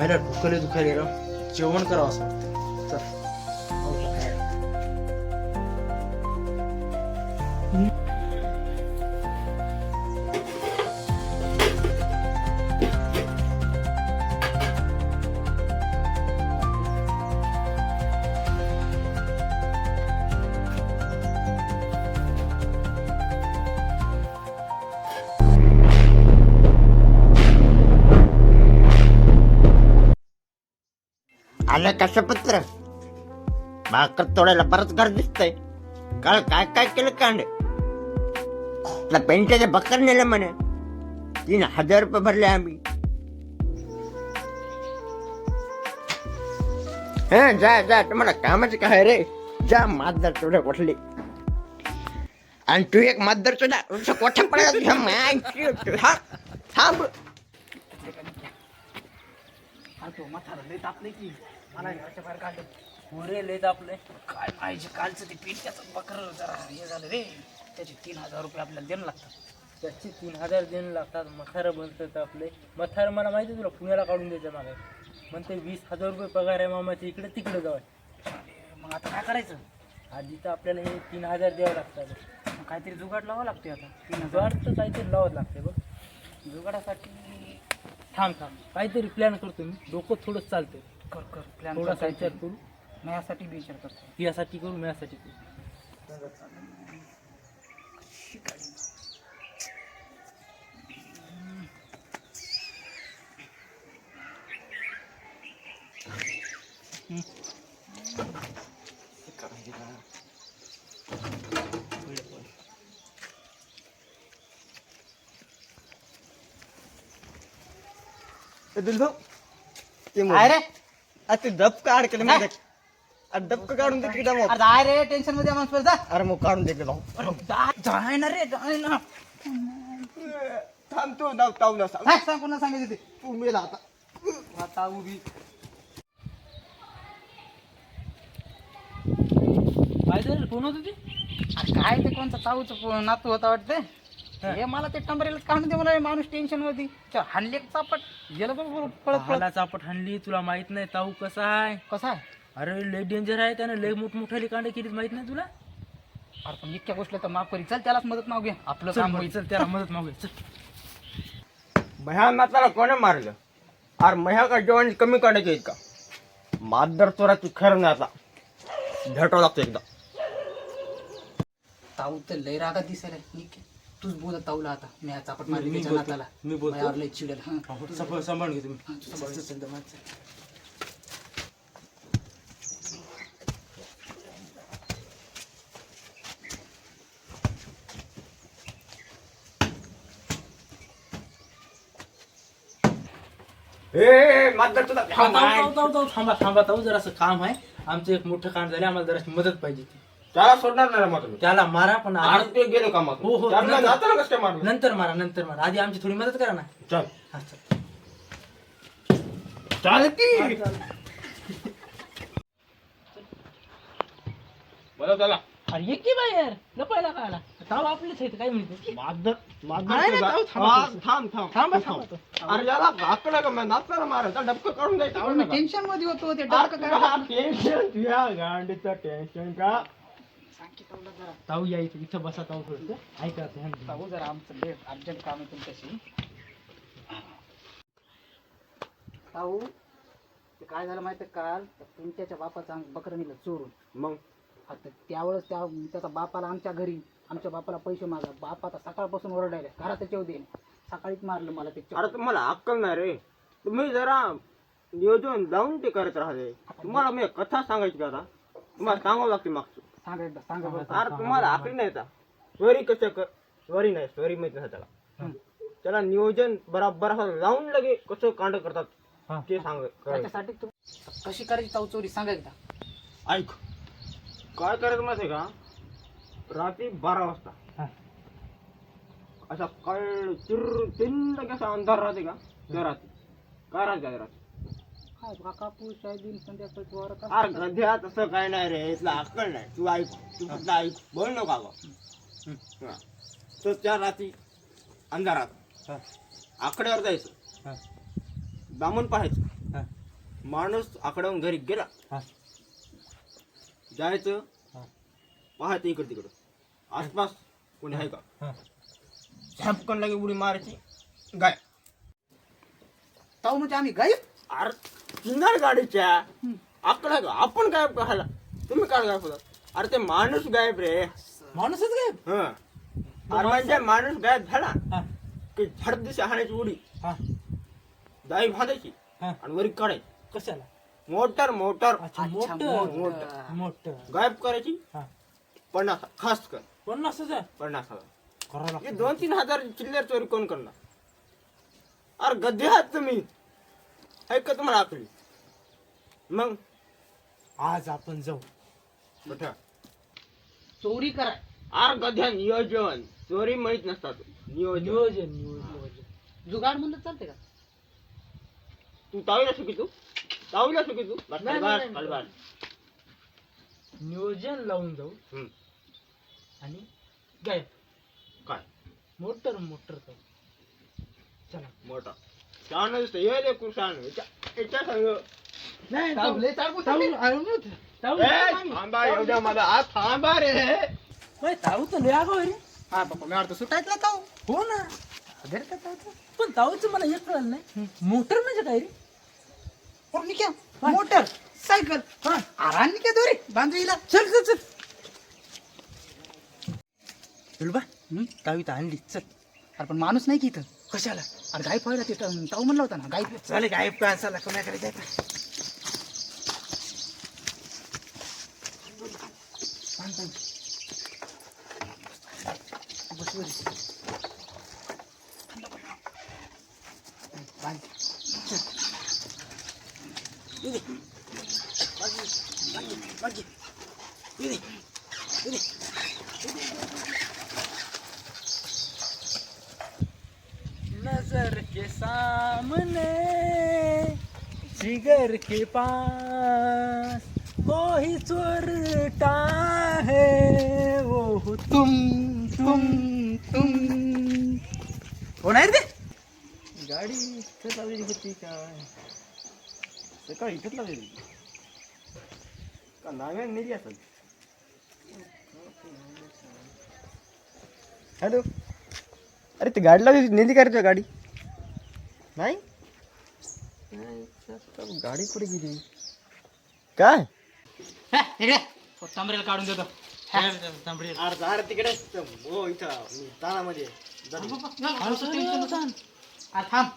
व्हायला ढुकले दुखायले राव जेवण करावं आलं कशपत्र भाकर तोडायला परत घर दिसतंय. काल काय काय केलं कांड? आपला पेंटाच्या बकर नेलं म्हणे. तीन हजार रुपये भरले आम्ही. हा जा जा तुम्हाला कामाचं काय रे? जा मतदार तुझ्या कोठली आणि तू एक मतदार तुझा कोठ्या पडत हा थांब पुरे लेत आपले काय पाहिजे? कालचं ते पीठ त्याचं बकर जरा हे झालं रे. त्याचे तीन हजार रुपये आपल्याला देणं लागतात. त्याचे तीन हजार देणं लागतात. मथार बनतात आपले मथार मला माहिती तुला पुण्याला काढून द्यायचं मला म्हणते वीस हजार रुपये पगार आहे मामाचे इकडे तिकडे जाऊ. अरे, मग आता काय करायचं? आधी तर आपल्याला हे तीन हजार द्यावं लागतात मग काहीतरी जुगाड लावावं लागते आता. तीन हजार. जुगाड तर काहीतरी लावत लागते बघ. जुगाडासाठी थांब थांब. काहीतरी प्लॅन करतो मी. डोकं थोडं चालतंय. कर कर. प्लॅन थोडासा विचार करू. माझ्यासाठी बी विचार करतो यासाठी करू माझ्यासाठी करू. ते अडकले मध्ये डबक काढून दे तिकडे मग अरे जाय रे टेन्शनमध्ये माणूस अरे मग काढून दे जाऊ. अरे जाय ना रे जाय ना. थांब तू नाव ताऊ ना सांग सांग कोणा सांगायचं ते. तू मेला आता. आता उभी. काय झालं कोण होतं ते? अरे काय ते कोणता चाऊचं नातू होता वाटतं? हे. मला ते टंबरेला काढून दे मला माणूस टेन्शन च्या, हाणले एक चापट गेलं पळत पळत. चापट हाणली तुला माहीत नाही ताऊ कसा आहे? कसा आहे? अरे लय डेंजर आहे त्यानं लय मोठमोठाली कांड केलीत माहीत नाही तुला? अरे पण इतक्या गोष्टी तर माफ करी. चल त्यालाच मदत मागू घे आपलं काम मग, होईल. चल त्याला मदत मागूया. चल. भया माताला कोणी मारलं? अरे मह्या का जेवण कमी काढायचे का? मादर चोराची खरं नाही आता. झटवा लागतो एकदा. ताऊ तर लय रागात दिसायला निक. तूच बोल ताऊला आता. मी आज चापट मारली मी त्याच्या बोलतो, नाताला. मी बोलतो. माझ्यावर लय चिडेल. हा सांभाळ सांभाळून घे तुम्ही. तू सांभाळ. चल, चल. ए थांबा थांबा जरासं काम आहे. आमचं एक मोठं कांड झालं आम्हाला जराशी मदत पाहिजे त्याला सोडणार नाही मग तुम्ही. त्याला मारा पण आधी- अरे ते गेलो का मग हो, हो, त्याला नाताला कसं काय मारलं नंतर मारा नंतर मारा. आधी आमची थोडी मदत करा ना. चल. हा, चल. चाल की. बोला त्याला. अरे ये की बाहेर लपायला काय आला ताऊ आपलीच काय म्हणते नाही, नाही, थांबा. हा, थांब थांब. थांबा थांबा. तो. अरे याला आकडा का मारा त्या डबकं काढून द्यायचं ताऊ मी टेन्शनमध्ये होतो ते डबकं काय टेन्शन तुझ्या गांडीचं टेन्शन का? ताऊला जरा. ताऊ या इथं इथं बसा ताऊ थोडं. ऐका आता. ताऊ जरा आमचं लय अर्जंट काम आहे तुमच्याशी. ताऊ ते काय झालं माहिती काल त्या पिंट्याच्या बापाचा बकरं नेलं चोरून. मग? आता त्यावेळेस त्या त्याचा बापाला आमच्या घरी आमच्या बापाला पैसे मागला बाप आता सकाळपासून ओरडायला घरात त्याच्यावर दे. सकाळीच मारलं मला ते अरे तुम्हाला अक्कल नाही रे. तुम्ही जरा नियोजन लावून ते करत राहते तुम्हाला मी कथा सांगायची का आता? तुम्हाला सांगावं लागते मागचं. सांगा एकदा सांगा बरं अरे तुम्हाला आकली नाही का? स्टोरी कसं कर स्टोरी नाही स्टोरी माहिती नाही त्याला. त्याला नियोजन बराबर असं लावून लगे कसं कांड करतात हा. ते सांग करायचं. त्याच्यासाठी तुम्ही कशी करायची ताऊ चोरी सांगा एकदा. ऐक. काय करायचं माहिती का? रात्री बारा वाजता. असा कळ चिर तीन कसा अंधार राहते का? त्या रात्री. काय राहते रात्री? हा संध्याकाळी अरे गध्या तसं काय नाही रे इथला अक्कल नाही तू ऐक तू फक्त ऐक बोल नको अगं हा. तर त्या रात्री अंधारात हा. आकड्यावर जायचं हा. बामून पाहायचं हा. माणूस आकडावून घरी गेला हा. जायचं हा. पाहायचं इकडं तिकडं आसपास कोणी आहे का हा. झॅपकन लागे उडी मारायची गाय ताऊ म्हणजे आम्ही गायब अरे चिंगार गाडीच्या आकडा का आपण गायब कशाला तुम्ही काय गायब होता अरे ते माणूस गायब रे. माणूसच काय हं. अरे म्हणजे माणूस गायब झाला. की झड दिसे हाणायची उडी. हा. दाई हा. आणि वरी काढायची. कशाला? Motor motor. अच्छा मोठं मोठं. मोठं गायब करायची. हा. पन्नास खास कर. पन्नास हजार? पन्नास हजार. करावं हे दोन तीन हजार चिल्लर चोरी कोण करणार? अरे गद्दे आहात तुम्ही. आहे का तुम्हाला मग? आज आपण जाऊ. कुठं? चोरी करा अरे गध्या नियोजन. चोरी माहीत नसतात. नियोजन. नियोजन नियोजन. जुगाड म्हणलं चालते का? तू तावीला तावीला नाही, नाही, कालबार नाही. कालबार नियोजन लावून जाऊ. हम्म. आणि गायब. काय? मोटर मोटर जाऊ. चला. मोठा दिसतं. ये याच्या संग नाही ताऊ, लय ताऊ, ताऊ. ए, थांबा एवढ्या मला. आज थांबा रे. ताऊ तर लय आगाव आहे रे. हा बाबा मी अर्थ सुटायतला ताऊ. हो ना. अगर का ताऊ पण ताऊचं मला एक कळलं नाही. मोटर म्हणजे काय रे? और निक्या मोटर सायकल. हा. आराम निक्या दोरी. बांधवीला चल चल चल. चल बा. तावी तर आणली. चल. अरे पण माणूस नाही की इथं. कशाला? अरे गाय पाहिला तिथं. ताऊ म्हणला होता ना गाय चालेल गायब का चला कोणाकडे जायचं नजर के? सामने जिगर के पास कोई चोरटा है। वो तुम तुम तुम। कोण आहे रे? ते गाडी इथं लावलेली होती काय सकाळी इथंच लावलेली का नाव्याने नेली असेल? हॅलो? अरे ती गाडी लावली नेली का रे तुझ्या गाडी? नाही? गाडी कुठे गेली? काय? तांबरेला काढून देतो. अरे तिकडे. हो इथं तानामध्ये. थांब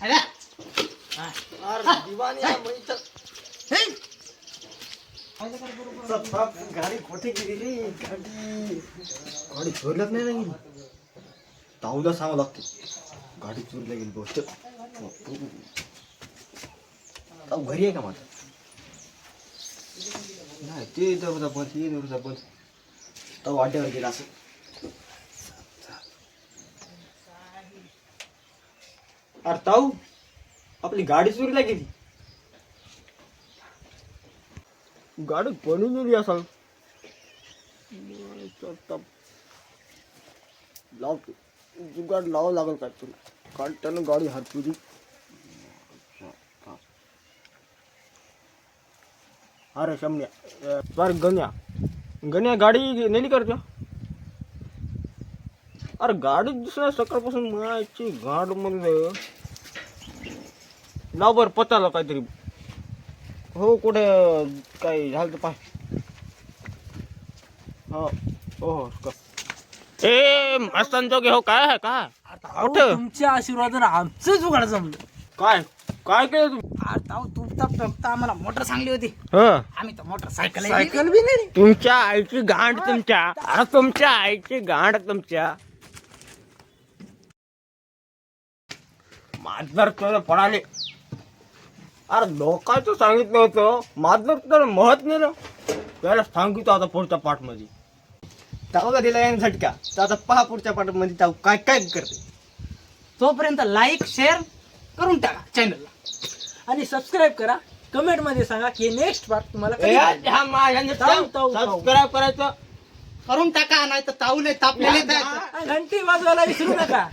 अरे अरे दिवाणी इथं. हे, गाडी कुठे गेली गाडी. गाडी चोरल्याच नाही ना दाऊला सांगावं लागते गाडी चोरीला गेली गोष्ट ताऊ घरी आहे का माझा नाही ते दरोजा बंद ते दरोजा बंद ताऊ वाट्यावर गेला असं अरे ताऊ आपली गाडी चोरीला गेली गाडी बनून गेली असं लावतो जुगाड लावावं लागेल काय तुला? कारण त्यानं गाडी हरपुरी अरे शमण्या अरे गण्या. गण्या गाडी नेली करतो अरे गाडी दुसऱ्या सकाळपासून मायची गाड म्हणलं लाव बरं पत्ताला काहीतरी. हो कुठे काय झालं तर पाय हो हो हो का ए मस्तांचो हो काय आहे काय अहो, कुठं? तुमच्या आशीर्वादानं आमचं जुगाड जमलं. काय काय केलं तू अरे ताऊ तू तर फक्त आम्हाला मोटर सांगली होती. हं. आम्ही तर मोटर सायकल बी नाही. तुमच्या आईची गांड तुमच्या. अरे तुमच्या आईची गांड तुमच्या. माजर तर पडाले अरे लोकांचं सांगितलं होतं माजर तर महत नाही ना त्याला सांगितलं आता पुढच्या पाठ ताऊला दिला याने झटका. तर आता पहा पुढच्या पाठमध्ये ताऊ काय काय करते. तोपर्यंत लाईक शेअर करून टाका चॅनलला आणि सबस्क्राईब करा. कमेंटमध्ये सांगा की नेक्स्ट पार्ट तुम्हाला कधी पाहिजे. Tau, tau, tau. सबस्क्राईब करायचं. करून टाका नाही तर ताऊले तापलेले घंटी वाजवायला विसरू नका.